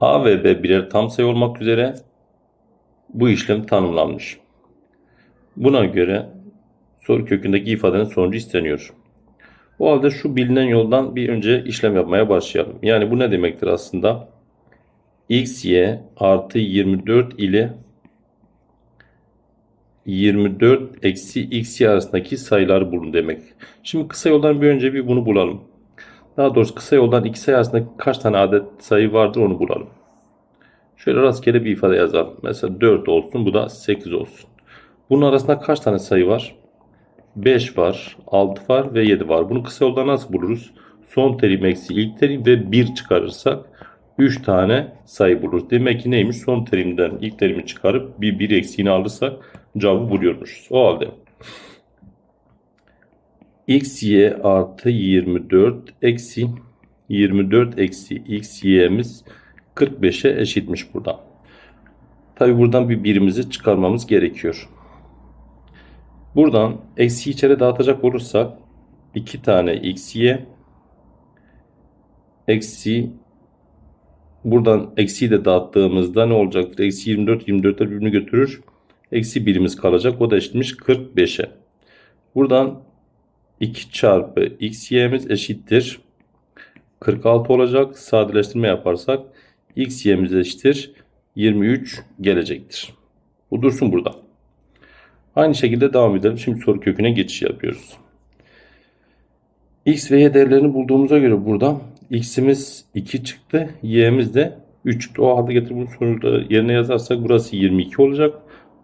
A ve B birer tam sayı olmak üzere bu işlem tanımlanmış. Buna göre soru kökündeki ifadenin sonucu isteniyor. O halde şu bilinen yoldan bir önce işlem yapmaya başlayalım. Yani bu ne demektir aslında? xy artı 24 ile 24 eksi xy arasındaki sayılar bulun demek. Şimdi kısa yoldan bir önce bir bunu bulalım. Daha doğrusu kısa yoldan iki sayı arasında kaç tane adet sayı vardır onu bulalım. Şöyle rastgele bir ifade yazalım. Mesela 4 olsun bu da 8 olsun. Bunun arasında kaç tane sayı var? 5 var, 6 var ve 7 var. Bunu kısa yoldan nasıl buluruz? Son terim eksi ilk terim ve 1 çıkarırsak 3 tane sayı buluruz. Demek ki neymiş? Son terimden ilk terimi çıkarıp bir 1 eksiğini alırsak cevabı buluyormuşuz. O halde xy artı 24 eksi 24 eksi xy'miz 45'e eşitmiş burada. Tabi buradan bir birimizi çıkarmamız gerekiyor. Buradan eksi içeri dağıtacak olursak 2 tane xy eksi buradan eksiyi de dağıttığımızda ne olacaktır? Eksi 24 24'ler birbirini götürür. Eksi birimiz kalacak. O da eşitmiş 45'e. Buradan 2 çarpı xy'miz eşittir. 46 olacak. Sadeleştirme yaparsak xy'miz eşittir. 23 gelecektir. Bu dursun burada. Aynı şekilde devam edelim. Şimdi soru köküne geçiş yapıyoruz. X ve Y değerlerini bulduğumuza göre burada X'imiz 2 çıktı. Y'miz de 3 çıktı. O halde getirip bu sonuçları yerine yazarsak burası 22 olacak.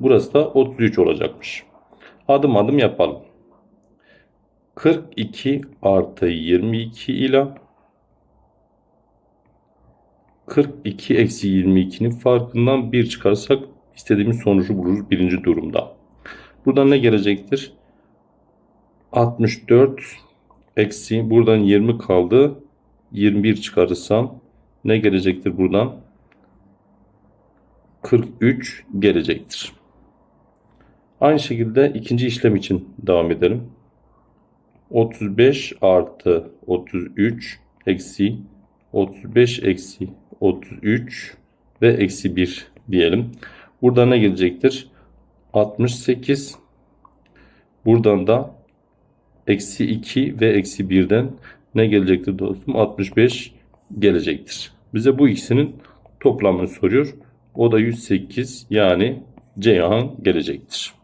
Burası da 33 olacakmış. Adım adım yapalım. 42 artı 22 ile 42 eksi 22'nin farkından 1 çıkarsak istediğimiz sonucu buluruz birinci durumda. Buradan ne gelecektir? 64 eksi buradan 20 kaldı. 21 çıkarırsam ne gelecektir buradan? 43 gelecektir. Aynı şekilde ikinci işlem için devam edelim. 35 artı 33 eksi 35 eksi 33 ve eksi 1 diyelim. Burada ne gelecektir? 68 buradan da eksi 2 ve eksi 1'den ne gelecektir dostum? 65 gelecektir. Bize bu ikisinin toplamını soruyor. O da 108 yani Ceyhan gelecektir.